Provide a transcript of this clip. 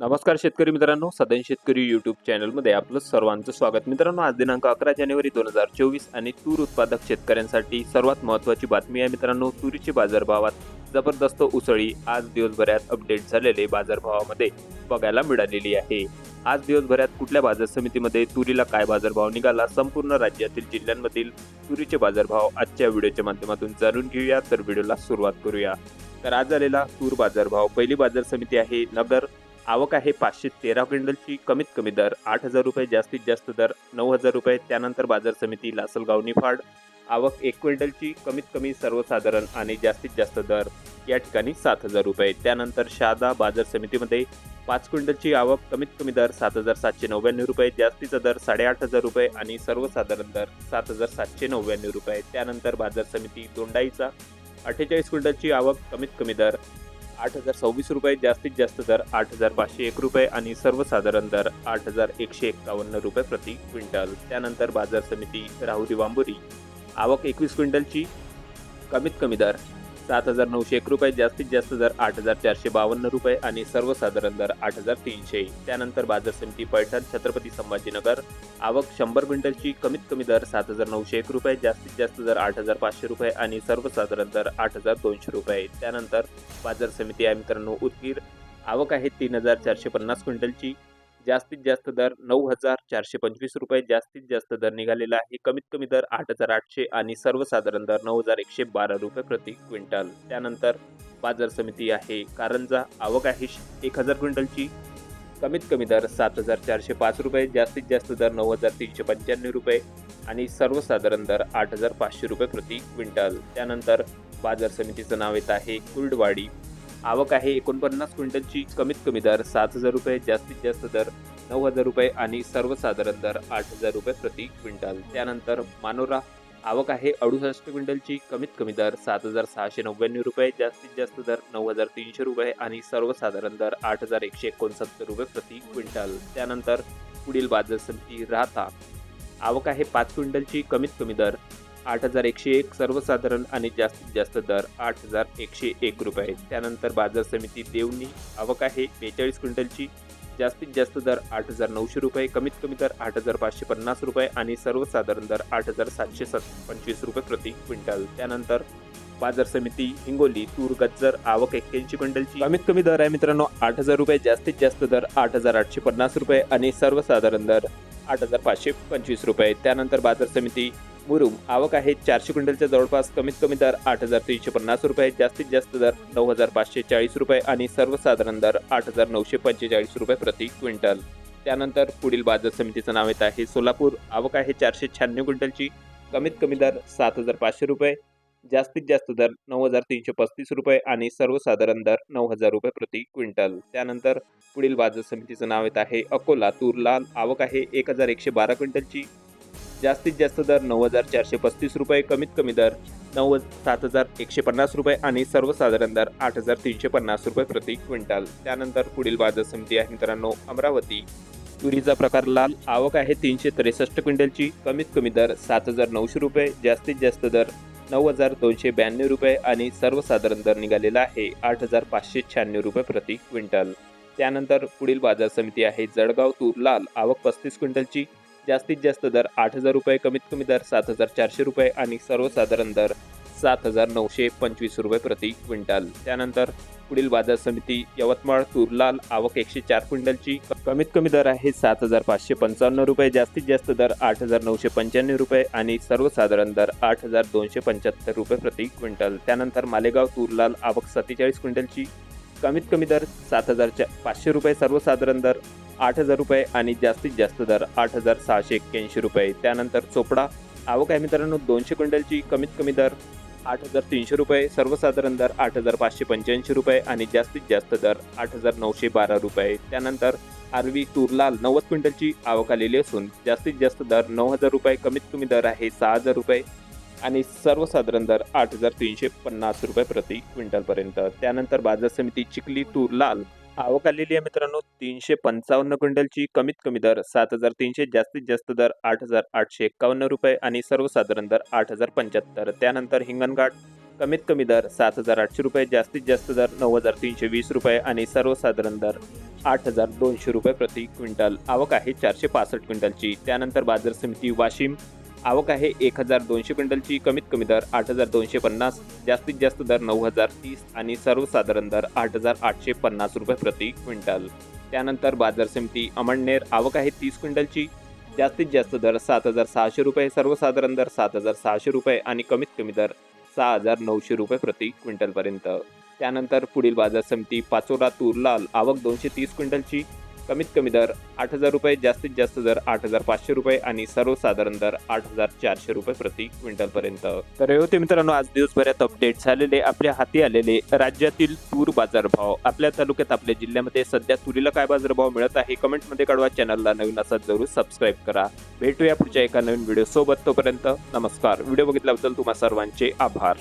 नमस्कार शेतकरी मित्रांनो सदन शेतकरी यूट्यूब चॅनलमध्ये आपलं सर्वांचं स्वागत. मित्रांनो आज दिनांक अकरा जानेवारी दोन हजार चोवीस आणि तूर उत्पादक शेतकऱ्यांसाठी सर्वात महत्त्वाची बातमी आहे मित्रांनो तुरीचे बाजारभावात जबरदस्त उसळी आज दिवसभरात अपडेट झालेले बाजारभावामध्ये बघायला मिळालेली आहे. आज दिवसभरात कुठल्या बाजार समितीमध्ये तुरीला काय बाजारभाव निघाला संपूर्ण राज्यातील जिल्ह्यांमधील तुरीचे बाजारभाव आजच्या व्हिडिओच्या माध्यमातून जाणून घेऊया तर व्हिडिओला सुरुवात करूया. तर आज झालेला तूर बाजारभाव पहिली बाजार समिती आहे नगर आवक आहे पाचशे तेरा क्विंटलची. कमीत कमी दर आठ हजार रुपये जास्तीत जास्त दर नऊ हजार रुपये. त्यानंतर बाजार समिती लासलगाव निफाड आवक एक क्विंटलची कमीत कमी सर्वसाधारण आणि जास्तीत जास्त दर या ठिकाणी सात हजार रुपये. त्यानंतर शहादा बाजार समितीमध्ये पाच क्विंटलची आवक कमीत कमी दर सात हजार सातशे नव्याण्णव रुपये जास्तीचा दर साडेआठ हजार रुपये आणि सर्वसाधारण दर सात हजार सातशे नव्याण्णव रुपये. त्यानंतर बाजार समिती दोंडाईचा अठ्ठेचाळीस क्विंटलची आवक कमीत कमी दर आठ हजार सव्वीस रुपये जास्तीत जास्त दर आठ हजार पाचशे एक रुपये आणि सर्वसाधारण दर आठ हजार एकशे एक्कावन्न रुपये प्रति क्विंटल. त्यानंतर बाजार समिती राहुरी वांबुरी. आवक एकवीस क्विंटलची कमीत कमी दर सात हजार नऊशे एक रुपये जास्तीत जास्त दर आठ हजार चारशे बावन्न रुपये आणि सर्वसाधारण दर आठ हजार तीनशे. त्यानंतर बाजार समिती पैठण छत्रपती संभाजीनगर. आवक शंभर क्विंटलची कमीत कमी दर सात हजार नऊशे एक रुपये जास्तीत जास्त दर आठ हजार पाचशे रुपये आणि सर्वसाधारण दर आठ हजार दोनशे रुपये. त्यानंतर बाजार समिती आहे मित्रांनो उदगीर. आवक आहे तीन हजार चारशे पन्नास क्विंटलची. जास्तीत जास्त दर नऊ हजार चारशे पंचवीस रुपये जास्तीत जास्त दर निघालेला आहे. कमीत कमी दर आठ हजार आठशे आणि सर्वसाधारण दर नऊ हजार एकशे बारा रुपये प्रति क्विंटल. त्यानंतर बाजार समिती आहे. कारंजा आवक आहे एक हजार क्विंटलची. कमीत कमी दर सात हजार चारशे पाच रुपये जास्तीत जास्त दर नऊ हजार तीनशे पंच्याण्णव रुपये आणि सर्वसाधारण दर आठ हजार पाचशे रुपये प्रति क्विंटल. त्यानंतर बाजार समितीचं नाव येत आहे कुर्डवाडी आवक आहे. एकोणपन्नास क्विंटलची कमीत कमी दर सात हजार रुपये जास्तीत जास्त दर नऊ हजार रुपये आणि सर्वसाधारण दर आठ हजार रुपये प्रति क्विंटल. त्यानंतर मानोरा आवक आहे अडुसष्ट क्विंटलची कमीत कमी दर सात हजार सहाशे नव्याण्णव रुपये जास्तीत जास्त दर नऊ हजार तीनशे रुपये आणि सर्वसाधारण दर आठ हजार एकशे एकोणसत्तर रुपये प्रति क्विंटल. त्यानंतर पुढील बाजार समिती राहता. आवक आहे पाच क्विंटलची कमीत कमी दर आठ हजार एकशे एक सर्वसाधारण आणि जास्तीत जास्त दर आठ हजार एकशे एक रुपये. त्यानंतर बाजार समिती देवणी आवक आहे बेचाळीस क्विंटलची. जास्तीत जास्त दर आठ हजार नऊशे रुपये कमीत कमी दर आठ हजार पाचशे पन्नास रुपये आणि सर्वसाधारण दर आठ हजार सातशे सत पंचवीस रुपये प्रति क्विंटल. त्यानंतर बाजार समिती हिंगोली तूर गज्जर आवक एक्क्याऐंशी क्विंटलची. कमीत कमी दर आहे मित्रांनो आठ हजार रुपये जास्तीत जास्त दर आठ हजार आठशे पन्नास रुपये आणि सर्वसाधारण दर आठ हजार पाचशे पंचवीस रुपये. त्यानंतर बाजार समिती मुरुम आवक आहे चारशे क्विंटलच्या जवळपास. कमीत कमी दर आठ हजार तीनशे पन्नास रुपये जास्तीत जास्त दर नऊ हजार पाचशे चाळीस रुपये आणि सर्वसाधारण दर आठ हजार नऊशे पंचेचाळीस रुपये प्रति क्विंटल. त्यानंतर पुढील बाजार समितीचं नाव येत आहे सोलापूर. आवक आहे चारशे शहाण्णव क्विंटलची. कमीत कमी दर सात हजार पाचशे रुपये जास्तीत जास्त दर नऊ हजार तीनशे पस्तीस रुपये आणि सर्वसाधारण दर नऊ हजार रुपये प्रति क्विंटल. त्यानंतर पुढील बाजार समितीचं नाव येत आहे अकोला. तुरलाल आवक आहे एक हजार एकशे बारा क्विंटलची. जास्तीत जास्त दर नऊ हजार चारशे पस्तीस रुपये कमीत कमी दर नऊ सात हजार एकशे पन्नास रुपये आणि सर्वसाधारण दर आठ हजार तीनशे पन्नास रुपये प्रति क्विंटल. त्यानंतर पुढील बाजार समिती आहे मित्रांनो अमरावती. तुरीचा प्रकार लाल आवक आहे तीनशे त्रेसष्ट क्विंटलची कमीत कमी दर सात हजार नऊशे रुपये जास्तीत जास्त दर नऊ हजार दोनशे ब्याण्णव रुपये आणि सर्वसाधारण दर निघालेला आहे आठ हजार पाचशे शहाण्णव रुपये प्रति क्विंटल. त्यानंतर पुढील बाजार समिती आहे जळगाव तूर लाल आवक पस्तीस क्विंटलची जास्तीत जास्त दर आठ हजार रुपये कमीत कमी दर सात हजार चारशे रुपये आणि सर्वसाधारण दर सात हजार नऊशे पंचवीस रुपये प्रति क्विंटल. त्यानंतर पुढील बाजार समिती यवतमाळ तुरलाल आवक एकशे चार क्विंटलची. कमीत कमी दर आहे सात हजार पाचशे पंचावन्न रुपये जास्तीत जास्त दर आठ हजार नऊशे पंच्याण्णव रुपये आणि सर्वसाधारण दर आठ हजार दोनशे पंच्याहत्तर रुपये प्रति क्विंटल. त्यानंतर मालेगाव तुरलाल आवक सत्तेचाळीस क्विंटलची. कमीत कमी दर सात हजार पाचशे रुपये सर्वसाधारण दर आठ हजार रुपये आणि जास्तीत जास्त दर आठ हजार सहाशे एक्क्याऐंशी रुपये. त्यानंतर चोपडा. आवक आहे मित्रांनो दोनशे क्विंटलची. कमीत कमी दर आठ हजार तीनशे रुपये. सर्वसाधारण दर आठ हजार पाचशे पंच्याऐंशी रुपये आणि जास्तीत जास्त दर आठ हजार नऊशे बारा रुपये. त्यानंतर आरवी तूरलाल नव्वद क्विंटलची आवक आलेली असून जास्तीत जास्त दर नऊ हजार रुपये कमीत कमी दर आहे सहा हजार रुपये आणि सर्वसाधारण दर आठ हजार तीनशे पन्नास रुपये प्रति क्विंटलपर्यंत. त्यानंतर बाजार समिती चिखली तूर लाल आवक आलेली आहे मित्रांनो. तीनशे पंचावन्न क्विंटलची कमीत कमी दर सात हजार तीनशे जास्तीत जास्त दर आठ हजार आठशे एक्कावन्न रुपये आणि सर्वसाधारण दर आठ हजार पंच्याहत्तर. त्यानंतर हिंगणघाट कमीत कमी दर सात हजार आठशे रुपये जास्तीत जास्त दर नऊ हजार तीनशे वीस रुपये आणि सर्वसाधारण दर आठ हजार दोनशे रुपये प्रति क्विंटल. आवक आहे चारशे पासष्ट क्विंटलची. त्यानंतर बाजार समिती वाशिम आवक आहे एक हजार दोनशे क्विंटलची कमीत कमी दर आठ हजार दोनशे पन्नास जास्तीत जास्त दर नऊ हजार तीस आणि सर्वसाधारण दर आठ हजार आठशे पन्नास रुपये प्रति क्विंटल. त्यानंतर बाजार समिती अमळनेर आवक आहे तीस क्विंटलची जास्तीत जास्त दर सात हजार सहाशे रुपये सर्वसाधारण दर सात हजार सहाशे रुपये आणि कमीत कमी दर सहा हजार नऊशे रुपये प्रति क्विंटलपर्यंत. त्यानंतर पुढील बाजार समिती पाचोरा तूर लाल आवक दोनशे तीस क्विंटलची कमीत कमी दर आठ हजार रुपये जास्तीत जास्त दर आठ हजार पाचशे रुपये आणि सर्वसाधारण दर आठ हजार चारशे रुपये प्रति क्विंटलपर्यंत. तर हे होते मित्रांनो आज दिवसभरात अपडेट झालेले आपल्या हाती आलेले राज्यातील तूर बाजारभाव. आपल्या तालुक्यात आपल्या जिल्ह्यामध्ये सध्या तुरीला काय बाजारभाव मिळत आहे कमेंटमध्ये कळवा. चॅनलला नवीन असा जरूर सबस्क्राईब करा. भेटूया पुढच्या एका नवीन व्हिडिओ सोबत. तोपर्यंत नमस्कार. व्हिडिओ बघितल्याबद्दल तुम्हा सर्वांचे आभार.